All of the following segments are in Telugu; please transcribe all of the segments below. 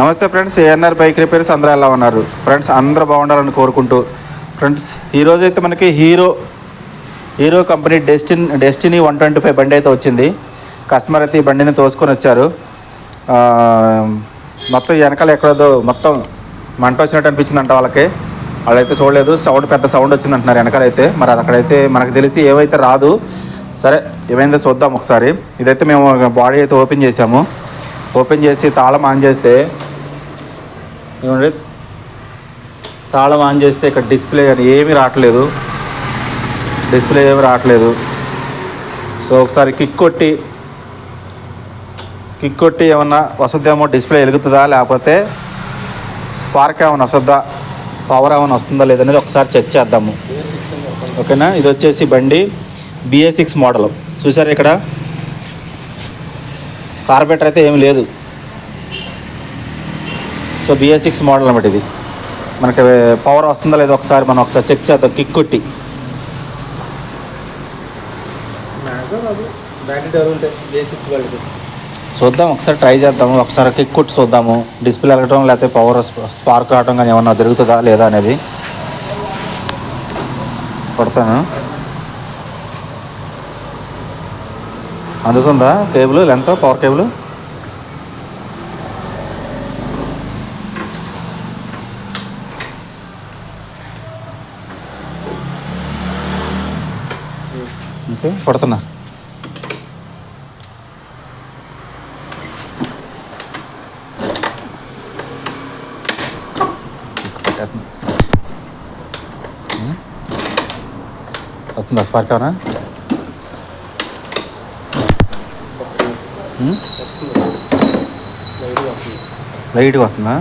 నమస్తే ఫ్రెండ్స్ ఏఎన్ఆర్ బైక్ రిపేర్స్ అందరూ ఎలా ఉన్నారు? ఫ్రెండ్స్ అందరూ బాగుండాలని కోరుకుంటూ ఫ్రెండ్స్ ఈరోజు అయితే మనకి Hero Hero company Destini Destini one twenty five బండి అయితే వచ్చింది. కస్టమర్ అయితే ఈ బండిని తోసుకొని వచ్చారు. మొత్తం వెనకాల ఎక్కడదో మొత్తం మంట వచ్చినట్టు అనిపించిందంట వాళ్ళకి. వాళ్ళైతే చూడలేదు సౌండ్ పెద్ద సౌండ్ వచ్చింది అంటున్నారు వెనకాల అయితే మరి అది అక్కడైతే మనకు తెలిసి ఏవైతే రాదు. సరే ఏమైందో చూద్దాం ఒకసారి. ఇదైతే మేము బాడీ అయితే ఓపెన్ చేసాము ఓపెన్ చేసి తాళం ఆన్ చేస్తే ఏమంటే తాళం ఆన్ చేస్తే ఇక్కడ డిస్ప్లే కానీ ఏమీ రావట్లేదు. డిస్ప్లే ఏమీ రావట్లేదు. సో ఒకసారి కిక్ కొట్టి కిక్ కొట్టి ఏమన్నా వస్తుందేమో డిస్ప్లే వెలుగుతుందా? లేకపోతే స్పార్క్ ఏమైనా వస్తుందా? పవర్ ఏమైనా వస్తుందా? లేదనేది ఒకసారి చెక్ చేద్దాము. ఓకేనా? ఇది వచ్చేసి బండి బిఏ సిక్స్ మోడల్ చూసారు ఇక్కడ? కార్పెటర్ అయితే ఏమి లేదు. సో బిఏ సిక్స్ మోడల్ అనమాట ఇది. మనకి పవర్ వస్తుందా లేదో ఒకసారి మనం ఒకసారి చెక్ చేద్దాం. కిక్ కొట్టి. చూద్దాం. ఒకసారి ట్రై చేద్దాము ఒకసారి కిక్ కొట్టి చూద్దాము. డిస్ప్లే వెళ్ళటం లేకపోతే పవర్ స్పార్క్ రావడం కానీ ఏమన్నా జరుగుతుందా లేదా అనేది. కొడతాను. అందుతుందా? Cable length power cable okay కొడుతున్నా వస్తుందా స్పార్క్ ఏమన్నా? లైట్గా వస్తుందా?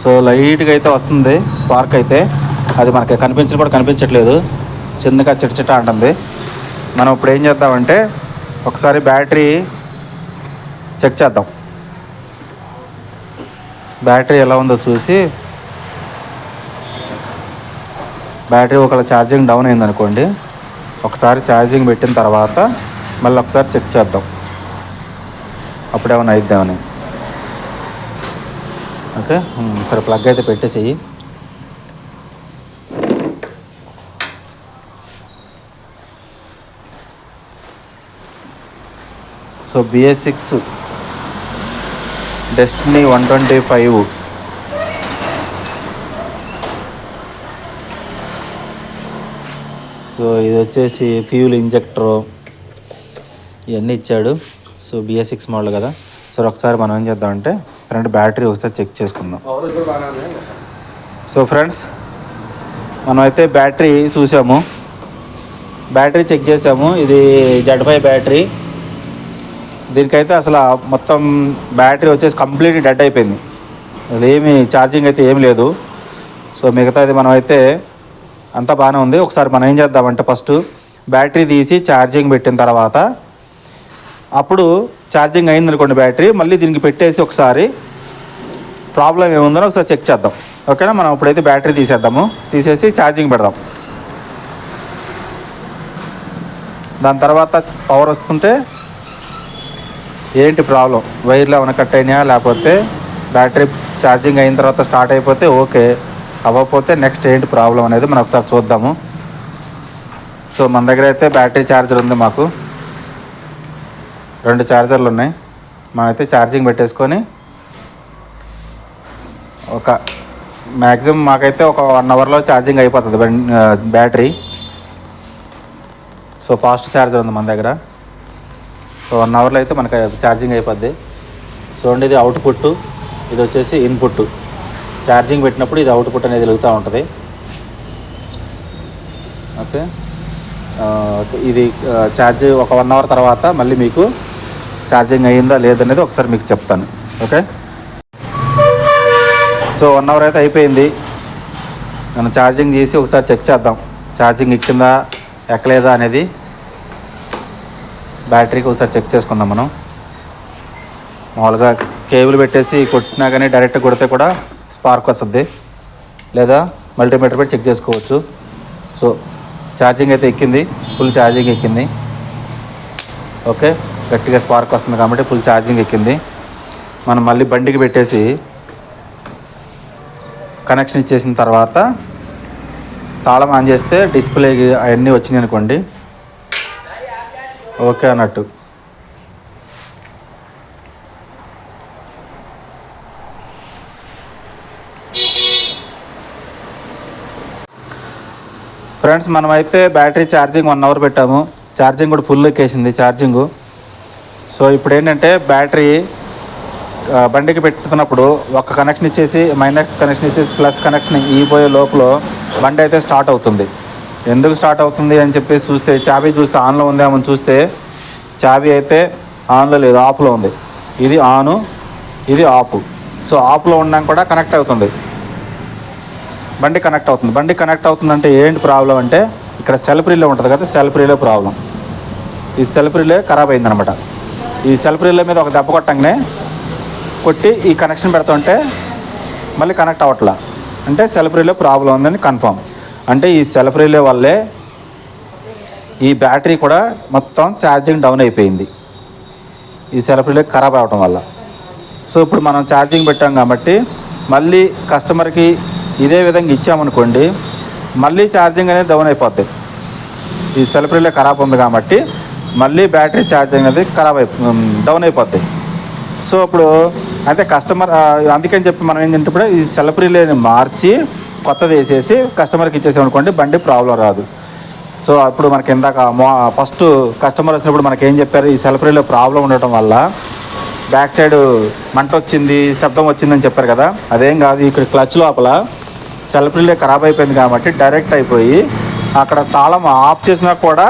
సో లైట్గా అయితే వస్తుంది స్పార్క్ అయితే. అది మనకి కనిపించడం కూడా కనిపించట్లేదు. చిన్నగా చిట్ట చిట్ట అంటుంది. మనం ఇప్పుడు ఏం చేద్దామంటే ఒకసారి బ్యాటరీ చెక్ చేద్దాం. బ్యాటరీ ఎలా ఉందో చూసి బ్యాటరీ ఒకవేళ ఛార్జింగ్ డౌన్ అయిందనుకోండి ఒకసారి ఛార్జింగ్ పెట్టిన తర్వాత మళ్ళీ ఒకసారి చెక్ చేద్దాం. అప్పుడేమైనా అయిద్దామని. ఓకే? సరే ప్లగ్ అయితే పెట్టేసేయి. So BS six Destini one twenty five so ఇది వచ్చేసి ఫ్యూల్ ఇంజెక్టర్ ఇవన్నీ ఇచ్చాడు. సో బిఎస్ సిక్స్ మోడల్ కదా. సరే ఒకసారి మనం ఏం చేద్దామంటే ఫ్రంట్ బ్యాటరీ ఒకసారి చెక్ చేసుకుందాం. సో ఫ్రెండ్స్ మనమైతే బ్యాటరీ చూసాము. బ్యాటరీ చెక్ చేసాము. ఇది జెడ్ ఫైవ్ బ్యాటరీ దీనికైతే అసలు మొత్తం బ్యాటరీ వచ్చేసి కంప్లీట్ డెడ్ అయిపోయింది. అసలు ఏమి ఛార్జింగ్ అయితే ఏమి లేదు. సో మిగతాది మనం అయితే అంతా బాగానే ఉంది. ఒకసారి మనం ఏం చేద్దామంటే ఫస్ట్ బ్యాటరీ తీసి ఛార్జింగ్ పెట్టిన తర్వాత అప్పుడు ఛార్జింగ్ అయింది అనుకోండి బ్యాటరీ మళ్ళీ దీనికి పెట్టేసి ఒకసారి ప్రాబ్లం ఏముందో ఒకసారి చెక్ చేద్దాం. ఓకేనా? మనం ఇప్పుడైతే బ్యాటరీ తీసేద్దాము. తీసేసి ఛార్జింగ్ పెడదాం. దాని తర్వాత పవర్ వస్తుంటే ఏంటి ప్రాబ్లం? వైర్లు ఏమైనా కట్ అయినాయా? లేకపోతే బ్యాటరీ ఛార్జింగ్ అయిన తర్వాత స్టార్ట్ అయిపోతే ఓకే. అవ్వకపోతే నెక్స్ట్ ఏంటి ప్రాబ్లం అనేది మనం ఒకసారి చూద్దాము. సో మన దగ్గర అయితే బ్యాటరీ ఛార్జర్ ఉంది మాకు. రెండు ఛార్జర్లు ఉన్నాయి. మనమైతే ఛార్జింగ్ పెట్టేసుకొని ఒక మ్యాక్సిమం మాకైతే ఒక వన్ అవర్లో ఛార్జింగ్ అయిపోతుంది బ్యాటరీ. సో ఫాస్ట్ ఛార్జర్ ఉంది మన దగ్గర. సో వన్ అవర్లో అయితే మనకి ఛార్జింగ్ అయిపోద్ది. చూడండి ఇది అవుట్పుట్ ఇది వచ్చేసి ఇన్పుట్ ఛార్జింగ్ పెట్టినప్పుడు ఇది అవుట్పుట్ అనేది వెలుగుతూ ఉంటుంది. ఓకే uh, ఇది uh, ఛార్జ్ ఒక వన్ అవర్ తర్వాత మళ్ళీ మీకు ఛార్జింగ్ అయ్యిందా లేదనేది ఒకసారి మీకు చెప్తాను. ఓకే సో వన్ అవర్ అయితే అయిపోయింది. మనం ఛార్జింగ్ చేసి ఒకసారి చెక్ చేద్దాం. ఛార్జింగ్ ఎక్కిందా ఎక్కలేదా అనేది బ్యాటరీకి ఒకసారి చెక్ చేసుకుందాం మనం. మామూలుగా కేబుల్ పెట్టేసి కొట్టినా కానీ డైరెక్ట్ కొడితే కూడా స్పార్క్ వస్తుంది. లేదా మల్టీమీటర్ పెట్టి చెక్ చేసుకోవచ్చు. సో ఛార్జింగ్ అయితే ఎక్కింది. ఫుల్ ఛార్జింగ్ ఎక్కింది. ఓకే గట్టిగా స్పార్క్ వస్తుంది కాబట్టి ఫుల్ ఛార్జింగ్ ఎక్కింది. మనం మళ్ళీ బండికి పెట్టేసి కనెక్షన్ ఇచ్చేసిన తర్వాత తాళం ఆన్ చేస్తే డిస్ప్లే అవన్నీ వచ్చినాయి అనుకోండి. ఓకే అన్నట్టు. ఫ్రెండ్స్ మనమైతే బ్యాటరీ ఛార్జింగ్ వన్ అవర్ పెట్టాము. ఛార్జింగ్ కూడా ఫుల్ ఎక్కేసింది ఛార్జింగు. సో ఇప్పుడు ఏంటంటే బ్యాటరీ బండికి పెట్టుతున్నప్పుడు ఒక కనెక్షన్ ఇచ్చేసి మైనస్ కనెక్షన్ ఇచ్చేసి ప్లస్ కనెక్షన్ ఇగిపోయే లోపల బండి అయితే స్టార్ట్ అవుతుంది. ఎందుకు స్టార్ట్ అవుతుంది అని చెప్పేసి చూస్తే చాబీ చూస్తే ఆన్లో ఉందేమో చూస్తే చాబీ అయితే ఆన్లో లేదు ఆఫ్లో ఉంది. ఇది ఆను ఇది ఆఫ్. సో ఆఫ్లో ఉన్నాక కూడా కనెక్ట్ అవుతుంది. బండి కనెక్ట్ అవుతుంది. బండి కనెక్ట్ అవుతుందంటే ఏంటి ప్రాబ్లం అంటే ఇక్కడ సెల్ఫ్ రిలే ఉంటుంది కదా సెల్ఫ్ రిలే ప్రాబ్లం. ఈ సెల్ఫ్ రిలే ఖరాబ్ అయిందనమాట. ఈ సెల్ఫ్ రిలే మీద ఒక దెబ్బ కొట్టంగానే కొట్టి ఈ కనెక్షన్ పెడుతుంటే మళ్ళీ కనెక్ట్ అవ్వట్లా. అంటే సెల్ఫ్ రిలే ప్రాబ్లం ఉందని కన్ఫర్మ్ అంటే ఈ సెల్ఫ్ రిలే వల్లే ఈ బ్యాటరీ కూడా మొత్తం ఛార్జింగ్ డౌన్ అయిపోయింది. ఈ సెల్ఫ్ రిలే ఖరాబ్ అవ్వడం వల్ల. సో ఇప్పుడు మనం ఛార్జింగ్ పెట్టాం కాబట్టి మళ్ళీ కస్టమర్కి ఇదే విధంగా ఇచ్చామనుకోండి మళ్ళీ ఛార్జింగ్ అనేది డౌన్ అయిపోద్ది. ఈ సెల్ఫ్ రిలే ఖరాబ్ ఉంది కాబట్టి మళ్ళీ బ్యాటరీ ఛార్జింగ్ అనేది ఖరాబ్ అయి డౌన్ అయిపోద్ది. సో ఇప్పుడు అయితే కస్టమర్ అందుకని చెప్పి మనం ఏంటంటే ఇప్పుడు ఈ సెల్ఫ్ రిలేని మార్చి కొత్తది వేసేసి కస్టమర్కి ఇచ్చేసామనుకోండి బండి ప్రాబ్లం రాదు. సో అప్పుడు మనకి ఇందాక ఫస్ట్ కస్టమర్ వచ్చినప్పుడు మనకి ఏం చెప్పారు ఈ సెల్ఫ్ ప్రాబ్లం ఉండటం వల్ల బ్యాక్ సైడ్ మంట వచ్చింది శబ్దం వచ్చిందని చెప్పారు కదా. అదేం కాదు ఇక్కడ క్లచ్ లోపల సెల్ఫరీలే ఖరాబ్ అయిపోయింది కాబట్టి డైరెక్ట్ అయిపోయి అక్కడ తాళం ఆఫ్ చేసినా కూడా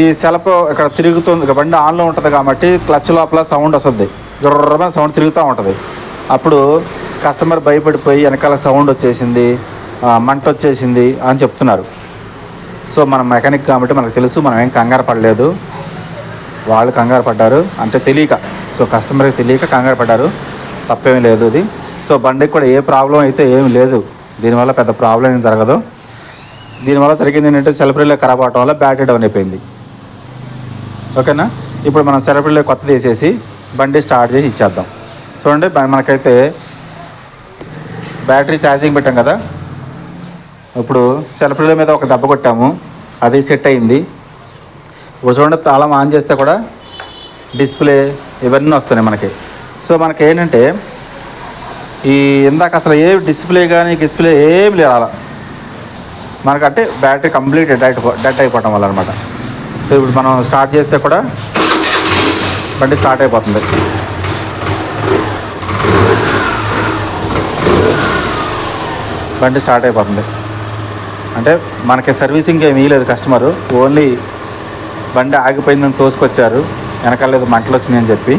ఈ సెల్ఫ్ ఇక్కడ తిరుగుతుంది బండి ఆన్లో ఉంటుంది కాబట్టి క్లచ్ లోపల సౌండ్ వస్తుంది. దుర్రమైన సౌండ్ తిరుగుతూ ఉంటుంది. అప్పుడు కస్టమర్ భయపడిపోయి వెనకాల సౌండ్ వచ్చేసింది మంట వచ్చేసింది అని చెప్తున్నారు. సో మనం మెకానిక్ కాబట్టి మనకు తెలుసు మనం ఏం కంగారు పడలేదు. వాళ్ళు కంగారు పడ్డారు అంటే తెలియక. సో కస్టమర్కి తెలియక కంగారు పడ్డారు. తప్పేమీ లేదు అది. సో బండికి కూడా ఏ ప్రాబ్లం అయితే ఏమి లేదు. దీనివల్ల పెద్ద ప్రాబ్లం ఏం జరగదు. దీనివల్ల జరిగింది ఏంటంటే సెలబ్రిటీలో ఖరాబ్ అవటం వల్ల బ్యాటరీ డౌన్ అయిపోయింది. ఓకేనా? ఇప్పుడు మనం సెలబ్రిటీలో కొత్తది వేసేసి బండి స్టార్ట్ చేసి ఇచ్చేద్దాం. చూడండి మనకైతే బ్యాటరీ ఛార్జింగ్ పెట్టాం కదా. ఇప్పుడు సెల్ఫ్ రిలే మీద ఒక దెబ్బ కొట్టాము. అది సెట్ అయింది. ఇప్పుడు చూడండి తాళం ఆన్ చేస్తే కూడా డిస్ప్లే ఇవన్నీ వస్తున్నాయి మనకి. సో మనకి ఏంటంటే ఈ ఇందాక అసలు ఏ డిస్ప్లే కానీ డిస్ప్లే ఏం లేదు అలా. మనకంటే బ్యాటరీ కంప్లీట్ డెడ్ డెడ్ అయిపోవటం వల్ల అనమాట సో ఇప్పుడు మనం స్టార్ట్ చేస్తే కూడా బండి స్టార్ట్ అయిపోతుంది. బండి స్టార్ట్ అయిపోతుంది. అంటే మనకి సర్వీసింగ్ ఏమీ లేదు కస్టమరు. ఓన్లీ బండి ఆగిపోయిందని తోసుకొచ్చారు. వెనకాల లేదు మంటలు వచ్చినాయని చెప్పి.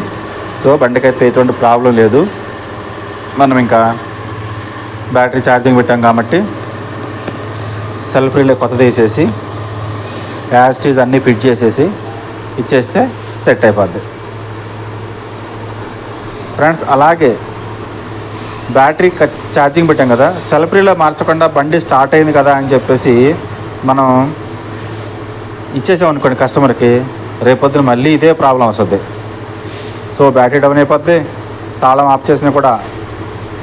సో బండికి అయితే ఎటువంటి ప్రాబ్లం లేదు. మనం ఇంకా బ్యాటరీ ఛార్జింగ్ పెట్టాం కాబట్టి సెల్ఫ్ రిలే కొత్తది వేసేసి యాస్టీస్ అన్నీ ఫిట్ చేసేసి ఇచ్చేస్తే సెట్ అయిపోద్ది. ఫ్రెండ్స్ అలాగే బ్యాటరీ ఛార్జింగ్ పెట్టాం కదా. సెల్ఫ్ మార్చకుండా బండి స్టార్ట్ అయింది కదా అని చెప్పేసి మనం ఇచ్చేసాం అనుకోండి కస్టమర్కి రేపొద్దున మళ్ళీ ఇదే ప్రాబ్లం వస్తుంది. సో బ్యాటరీ డౌన్ అయిపోద్ది. తాళం ఆఫ్ చేసినా కూడా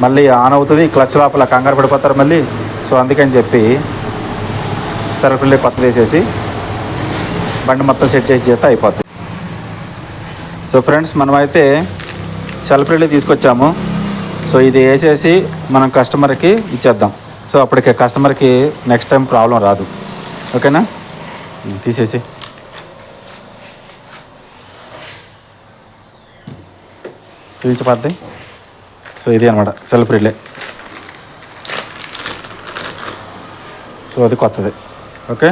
మళ్ళీ ఆన్ అవుతుంది. క్లచ్ లోపల కంగారు పడిపోతారు మళ్ళీ. సో అందుకని చెప్పి సెల్ఫ్ రిలే కొత్తది వేసేసి బండి మొత్తం సెట్ చేసి చేస్తే అయిపోద్ది. సో ఫ్రెండ్స్ మనమైతే సెలఫ్రిలు తీసుకొచ్చాము. సో ఇది వేసేసి మనం కస్టమర్కి ఇచ్చేద్దాం. సో అప్పటికి కస్టమర్కి నెక్స్ట్ టైం ప్రాబ్లం రాదు. ఓకేనా? తీసేసి. చూపించబద్ది సో ఇది అనమాట సెల్ఫ్ రిలే. సో అది కొత్తది. ఓకే?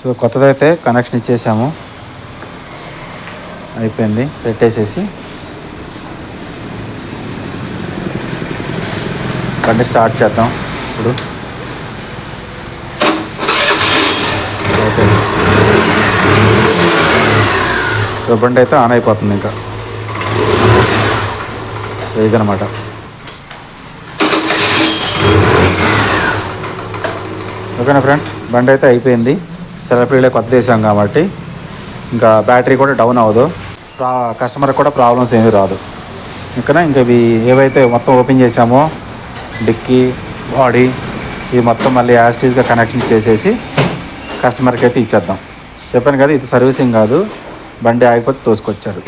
సో కొత్తదైతే కనెక్షన్ ఇచ్చేసాము. అయిపోయింది. పెట్టేసేసి. బండి స్టార్ట్ చేద్దాం ఇప్పుడు. సో బండి అయితే ఆన్ అయిపోతుంది ఇంకా. సో ఇదనమాట ఓకేనా ఫ్రెండ్స్? బండి అయితే అయిపోయింది. సెల్ఫ్ కొత్త వేసాం కాబట్టి ఇంకా బ్యాటరీ కూడా డౌన్ అవ్వదు. ప్రా కస్టమర్కి కూడా ప్రాబ్లమ్స్ ఏమీ రాదు. ఇక్కడ ఇంకా ఇవి ఏవైతే మొత్తం ఓపెన్ చేసామో డిక్కీ బాడీ ఇవి మొత్తం మళ్ళీ యాస్టీస్గా కనెక్షన్ చేసేసి కస్టమర్కి అయితే ఇచ్చేద్దాం. చెప్పాను కదా ఇది సర్వీసింగ్ కాదు. బండి ఆగిపోతే తోసుకొచ్చారు.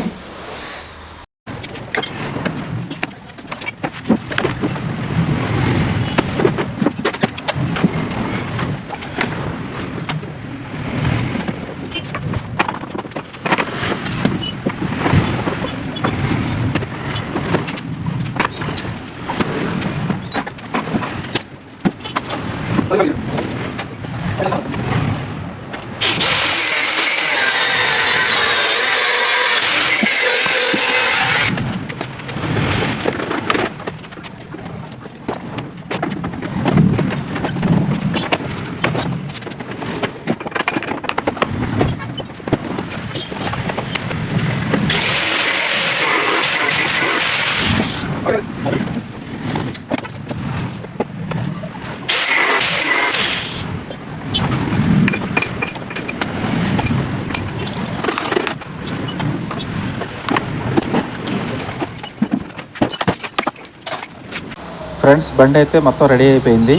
ఫ్రెండ్స్ బండి అయితే మొత్తం రెడీ అయిపోయింది.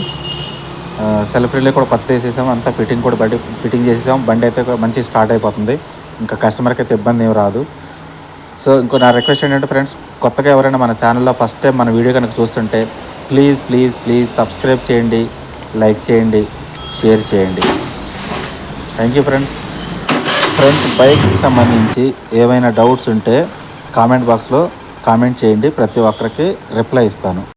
సెలబ్రిటీలో కూడా కొత్త వేసేసాం అంతా ఫిట్టింగ్ కూడా బండి ఫిట్టింగ్ చేసేసాం బండి అయితే మంచి స్టార్ట్ అయిపోతుంది. ఇంకా కస్టమర్కి అయితే ఇబ్బంది ఏమి రాదు. సో ఇంకో నా రిక్వెస్ట్ ఏంటంటే ఫ్రెండ్స్ కొత్తగా ఎవరైనా మన ఛానల్లో ఫస్ట్ టైం మన వీడియో కనుక చూస్తుంటే ప్లీజ్ ప్లీజ్ ప్లీజ్ సబ్స్క్రైబ్ చేయండి లైక్ చేయండి షేర్ చేయండి. Thank you friends. ఫ్రెండ్స్ బైక్కి సంబంధించి ఏమైనా డౌట్స్ ఉంటే కామెంట్ బాక్స్లో కామెంట్ చేయండి. ప్రతి ఒక్కరికి రిప్లై ఇస్తాను.